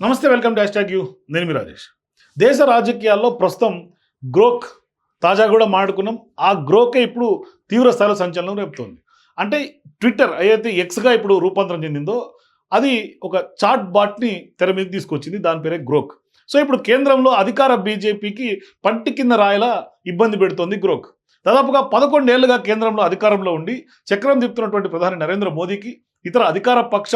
నమస్తే welcome to hash you. నేను మీ రాజేష్. దేశ రాజకీయాల్లో ప్రస్తుతం గ్రోక్ తాజాగా కూడా మాట్లాడుకున్నాం. ఆ గ్రోకే ఇప్పుడు తీవ్ర స్థాయిలో సంచలనం రేపుతోంది. అంటే ట్విట్టర్ ఏదైతే ఎక్స్గా ఇప్పుడు రూపాంతరం చెందిందో అది ఒక చాట్ బాట్ని తెర మీద తీసుకొచ్చింది. దాని పేరే గ్రోక్. సో ఇప్పుడు కేంద్రంలో అధికార బీజేపీకి పంటి కింద రాయలా ఇబ్బంది పెడుతోంది గ్రోక్. దాదాపుగా పదకొండేళ్ళుగా కేంద్రంలో అధికారంలో ఉండి చక్రం తిప్పుతున్నటువంటి ప్రధాని నరేంద్ర మోదీకి ఇతర అధికార పక్ష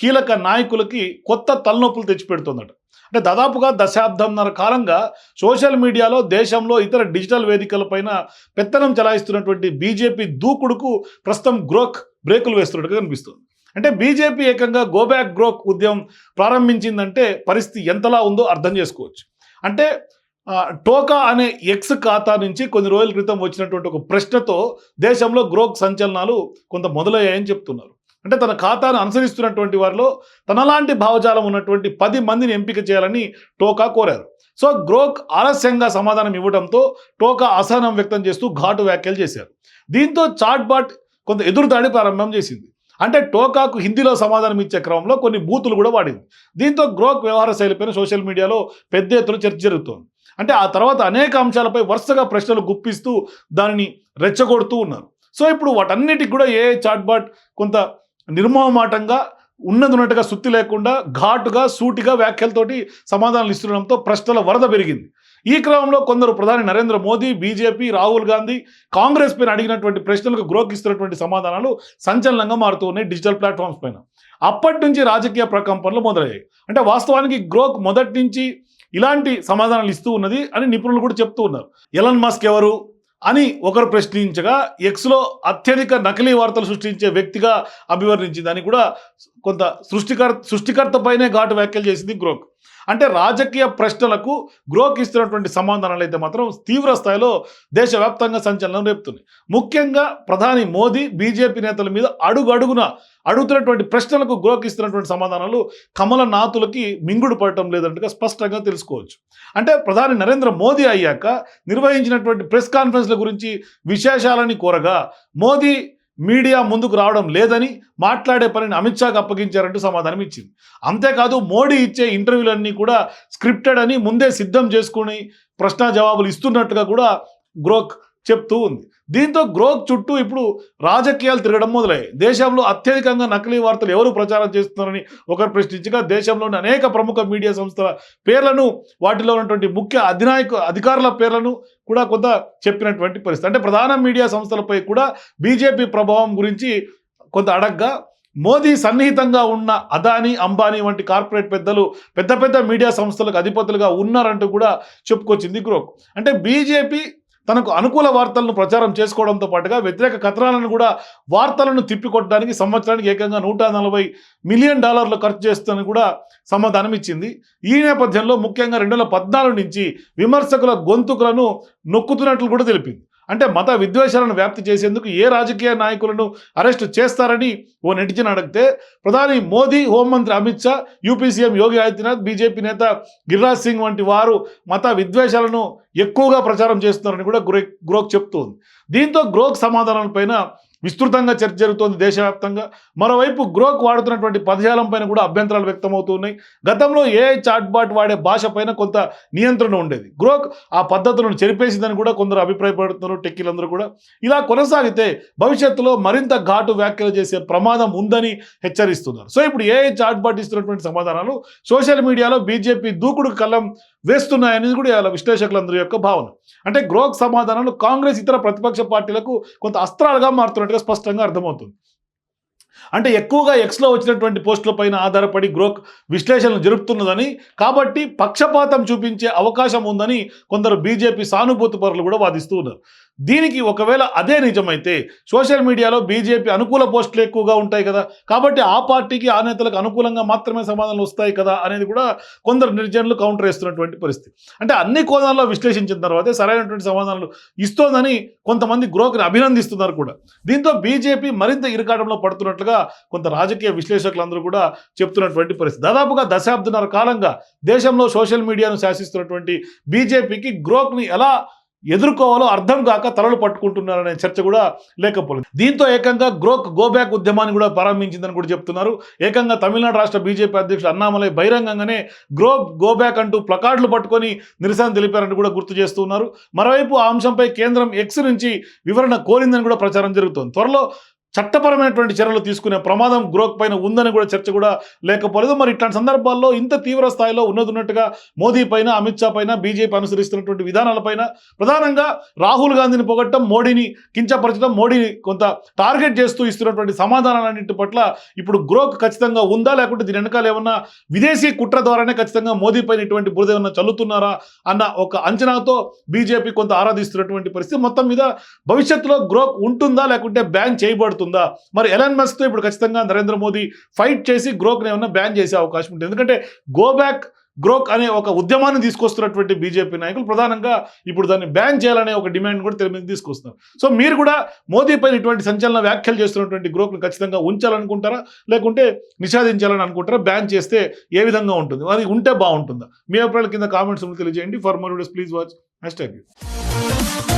కీలక నాయకులకి కొత్త తలనొప్పులు తెచ్చిపెడుతోందట. అంటే దాదాపుగా దశాబ్దంన్నర కాలంగా సోషల్ మీడియాలో దేశంలో ఇతర డిజిటల్ వేదికలపైన పెత్తనం చలాయిస్తున్నటువంటి బీజేపీ దూకుడుకు ప్రస్తుతం గ్రోక్ బ్రేకులు వేస్తున్నట్టుగా కనిపిస్తుంది. అంటే బీజేపీ ఏకంగా గోబ్యాక్ గ్రోక్ ఉద్యమం ప్రారంభించిందంటే పరిస్థితి ఎంతలా ఉందో అర్థం చేసుకోవచ్చు. అంటే టోకా అనే ఎక్స్ ఖాతా నుంచి కొన్ని రోజుల క్రితం వచ్చినటువంటి ఒక ప్రశ్నతో దేశంలో గ్రోక్ సంచలనాలు కొంత మొదలయ్యాయని చెప్తున్నారు. అంటే తన ఖాతాను అనుసరిస్తున్నటువంటి వారిలో తనలాంటి భావజాలం ఉన్నటువంటి పది మందిని ఎంపిక చేయాలని టోకా కోరారు. సో గ్రోక్ ఆలస్యంగా సమాధానం ఇవ్వడంతో టోకా అసహనం వ్యక్తం చేస్తూ ఘాటు వ్యాఖ్యలు చేశారు. దీంతో చాట్ బాట్ కొంత ఎదురుదాడి ప్రారంభం చేసింది. అంటే టోకాకు హిందీలో సమాధానం ఇచ్చే క్రమంలో కొన్ని బూతులు కూడా వాడింది. దీంతో గ్రోక్ వ్యవహార శైలిపైన సోషల్ మీడియాలో పెద్ద ఎత్తున చర్చ జరుగుతోంది. అంటే ఆ తర్వాత అనేక అంశాలపై వరుసగా ప్రశ్నలు గుప్పిస్తూ దానిని రెచ్చగొడుతూ ఉన్నారు. సో ఇప్పుడు వాటన్నిటికి కూడా ఏ చాట్బాట్ కొంత నిర్మోహమాటంగా ఉన్నది ఉన్నట్టుగా సుత్తి లేకుండా ఘాటుగా సూటిగా వ్యాఖ్యలతోటి సమాధానాలు ఇస్తుండడంతో ప్రశ్నల వరద పెరిగింది. ఈ క్రమంలో కొందరు ప్రధాని నరేంద్ర మోదీ బీజేపీ రాహుల్ గాంధీ కాంగ్రెస్ పైన అడిగినటువంటి ప్రశ్నలకు గ్రోక్ ఇస్తున్నటువంటి సమాధానాలు సంచలనంగా మారుతూ ఉన్నాయి డిజిటల్ ప్లాట్ఫామ్స్ పైన. అప్పటి నుంచి రాజకీయ ప్రకంపనలు మొదలయ్యాయి. అంటే వాస్తవానికి గ్రోక్ మొదటి నుంచి ఇలాంటి సమాధానాలు ఇస్తూ ఉన్నది అని నిపుణులు కూడా చెప్తూ ఉన్నారు. ఎలన్ మస్క్ ఎవరు? అని ఒకరు ప్రశ్నించగా ఎక్స్లో అత్యధిక నకిలీ వార్తలు సృష్టించే వ్యక్తిగా అభివర్ణించిందని కూడా కొంత సృష్టికర్త సృష్టికర్తపైనే ఘాటు వ్యాఖ్యలు చేసింది గ్రోక్. అంటే రాజకీయ ప్రశ్నలకు గ్రోకి ఇస్తున్నటువంటి సమాధానాలు అయితే మాత్రం తీవ్ర స్థాయిలో దేశవ్యాప్తంగా సంచలనం రేపుతున్నాయి. ముఖ్యంగా ప్రధాని మోదీ బీజేపీ నేతల మీద అడుగడుగున అడుగుతున్నటువంటి ప్రశ్నలకు గ్రోకిస్తున్నటువంటి సమాధానాలు కమల నాతులకి మింగుడు పడటం లేదంటగా స్పష్టంగా తెలుసుకోవచ్చు. అంటే ప్రధాని నరేంద్ర మోదీ అయ్యాక నిర్వహించినటువంటి ప్రెస్ కాన్ఫరెన్స్ల గురించి విశేషాలని కోరగా మోదీ మీడియా ముందుకు రావడం లేదని మాట్లాడే పనిని అమిత్ షాకి అప్పగించారంటూ సమాధానం ఇచ్చింది. అంతేకాదు మోడీ ఇచ్చే ఇంటర్వ్యూలన్నీ కూడా స్క్రిప్టెడ్ అని ముందే సిద్ధం చేసుకుని ప్రశ్న జవాబులు ఇస్తున్నట్టుగా కూడా గ్రోక్ చెప్తూ ఉంది. దీంతో గ్రోక్ చుట్టూ ఇప్పుడు రాజకీయాలు తిరగడం మొదలయ్యాయి. దేశంలో అత్యధికంగా నకిలీ వార్తలు ఎవరు ప్రచారం చేస్తున్నారని ఒకరు ప్రశ్నించగా దేశంలోని అనేక ప్రముఖ మీడియా సంస్థల పేర్లను వాటిలో ఉన్నటువంటి ముఖ్య అధినాయక అధికారుల పేర్లను కూడా కొంత చెప్పినటువంటి పరిస్థితి. అంటే ప్రధాన మీడియా సంస్థలపై కూడా బీజేపీ ప్రభావం గురించి కొంత అడగ్గా మోదీ సన్నిహితంగా ఉన్న అదానీ అంబానీ వంటి కార్పొరేట్ పెద్దలు పెద్ద పెద్ద మీడియా సంస్థలకు అధిపతులుగా ఉన్నారంటూ కూడా చెప్పుకొచ్చింది గ్రోక్. అంటే బీజేపీ తనకు అనుకూల వార్తలను ప్రచారం చేసుకోవడంతో పాటుగా వ్యతిరేక కథనాలను కూడా వార్తలను తిప్పికొట్టడానికి సంవత్సరానికి ఏకంగా నూట నలభై మిలియన్ డాలర్లు ఖర్చు చేస్తుందని కూడా సమాధానం ఇచ్చింది. ఈ నేపథ్యంలో ముఖ్యంగా రెండు వేల పద్నాలుగు నుంచి విమర్శకుల గొంతుకులను నొక్కుతున్నట్లు కూడా తెలిపింది. అంటే మత విద్వేషాలను వ్యాప్తి చేసేందుకు ఏ రాజకీయ నాయకులను అరెస్టు చేస్తారని ఓ నెటిజన్ అడిగితే ప్రధాని మోదీ హోంమంత్రి Amit Shah UP CM Yogi Adityanath BJP నేత గిరిరాజ్ సింగ్ వంటి వారు మత విద్వేషాలను ఎక్కువగా ప్రచారం చేస్తున్నారని కూడా గ్రో గ్రోక్ చెప్తుంది. దీంతో గ్రోక్ సమాధానాలపైన విస్తృతంగా చర్చ జరుగుతోంది దేశవ్యాప్తంగా. మరోవైపు గ్రోక్ వాడుతున్నటువంటి పదజాలం పైన కూడా అభ్యంతరాలు వ్యక్తమవుతున్నాయి. గతంలో ఏ చాట్బాట్ వాడే భాష పైన కొంత నియంత్రణ ఉండేది. గ్రోక్ ఆ పద్ధతులను చెరిపేసిందని కూడా కొందరు అభిప్రాయపడుతున్నారు టెక్కీలందరూ కూడా. ఇలా కొనసాగితే భవిష్యత్తులో మరింత ఘాటు వ్యాఖ్యలు చేసే ప్రమాదం ఉందని హెచ్చరిస్తున్నారు. సో ఇప్పుడు ఏ చాట్బాట్ ఇస్తున్నటువంటి సమాధానాలు సోషల్ మీడియాలో బీజేపీ దూకుడు కళ్ళం వేస్తున్నాయనేది కూడా ఇలా విశ్లేషకులందరి యొక్క భావన. అంటే గ్రోక్ సమాధానాలు కాంగ్రెస్ ఇతర ప్రతిపక్ష పార్టీలకు కొంత అస్త్రాలుగా మారుతున్నట్టుగా స్పష్టంగా అర్థమవుతుంది. అంటే ఎక్కువగా ఎక్స్లో వచ్చినటువంటి పోస్టుల పైన ఆధారపడి గ్రోక్ విశ్లేషణలు జరుపుతున్నదని కాబట్టి పక్షపాతం చూపించే అవకాశం ఉందని కొందరు బీజేపీ సానుభూతి పరులు కూడా వాదిస్తూ ఉన్నారు. దీనికి ఒకవేళ అదే నిజమైతే సోషల్ మీడియాలో బీజేపీ అనుకూల పోస్టులు ఎక్కువగా ఉంటాయి కదా. కాబట్టి ఆ పార్టీకి ఆ నేతలకు అనుకూలంగా మాత్రమే సమాధానాలు వస్తాయి కదా అనేది కూడా కొందరు నిర్జనులు కౌంటర్ వేస్తున్నటువంటి పరిస్థితి. అంటే అన్ని కోణాల్లో విశ్లేషించిన తర్వాతే సరైనటువంటి సమాధానాలు ఇస్తోందని కొంతమంది గ్రోక్ని అభినందిస్తున్నారు కూడా. దీంతో బీజేపీ మరింత ఇరుకాటంలో పడుతున్నట్లుగా కొంత రాజకీయ విశ్లేషకులందరూ కూడా చెప్తున్నటువంటి పరిస్థితి. దాదాపుగా దశాబ్దన్నర కాలంగా దేశంలో సోషల్ మీడియాను శాసిస్తున్నటువంటి బీజేపీకి గ్రోక్ని ఎలా ఎదుర్కోవాలో అర్థం కాక తలలు పట్టుకుంటున్నారనే చర్చ కూడా లేకపోలేదు. దీంతో ఏకంగా గ్రోక్ గోబ్యాక్ ఉద్యమాన్ని కూడా ప్రారంభించిందని కూడా చెప్తున్నారు. ఏకంగా తమిళనాడు రాష్ట్ర బీజేపీ అధ్యక్షుడు అన్నామలై బహిరంగంగానే గ్రో గోబ్యాక్ అంటూ ప్లకార్డులు పట్టుకొని నిరసన తెలిపారని కూడా గుర్తు చేస్తున్నారు. మరోవైపు ఆ అంశంపై కేంద్రం ఎక్స్ నుంచి వివరణ కోరిందని కూడా ప్రచారం జరుగుతోంది. త్వరలో చట్టపరమైనటువంటి చర్యలు తీసుకునే ప్రమాదం గ్రోక్ పైన ఉందని కూడా చర్చ కూడా లేకపోలేదు. మరి ఇట్లాంటి సందర్భాల్లో ఇంత తీవ్ర స్థాయిలో ఉన్నదున్నట్టుగా మోదీ పైన అమిత్ షా పైన బీజేపీ అనుసరిస్తున్నటువంటి విధానాలపైన ప్రధానంగా రాహుల్ గాంధీని పొగట్టడం మోడీని కించపరచడం మోడీని కొంత టార్గెట్ చేస్తూ ఇస్తున్నటువంటి సమాధానాలన్నింటి పట్ల ఇప్పుడు గ్రోక్ ఖచ్చితంగా ఉందా? లేకుంటే దీని వెనకాల ఏమన్నా విదేశీ కుట్ర ద్వారానే ఖచ్చితంగా మోదీ పైన ఇటువంటి బురద ఏమన్నా చల్లుతున్నారా? అన్న ఒక అంచనాతో బీజేపీ కొంత ఆరాధిస్తున్నటువంటి పరిస్థితి. మొత్తం మీద భవిష్యత్తులో గ్రోక్ ఉంటుందా? లేకుంటే బ్యాన్ చేయబడుతుంది? మరి ఎలాన్ మస్క్తో ఇప్పుడు ఖచ్చితంగా నరేంద్ర మోదీ ఫైట్ చేసి గ్రోక్ని ఏమన్నా బ్యాన్ చేసే అవకాశం ఉంటుంది. ఎందుకంటే గో బ్యాక్ గ్రోక్ అనే ఒక ఉద్యమాన్ని తీసుకొస్తున్నటువంటి బీజేపీ నాయకులు ప్రధానంగా ఇప్పుడు దాన్ని బ్యాన్ చేయాలనే ఒక డిమాండ్ కూడా తెర మీద తీసుకొస్తున్నారు. సో మీరు కూడా మోదీ పైన ఇటువంటి సంచలన వ్యాఖ్యలు చేస్తున్నటువంటి గ్రోక్ను ఖచ్చితంగా ఉంచాలనుకుంటారా? లేకుంటే నిషేధించాలని అనుకుంటారా? బ్యాన్ చేస్తే ఏ విధంగా ఉంటుంది? అది ఉంటే బాగుంటుందా? మీ అభిప్రాయాల కింద కామెంట్స్ తెలియజేయండి. For more videos please watch. Hashtag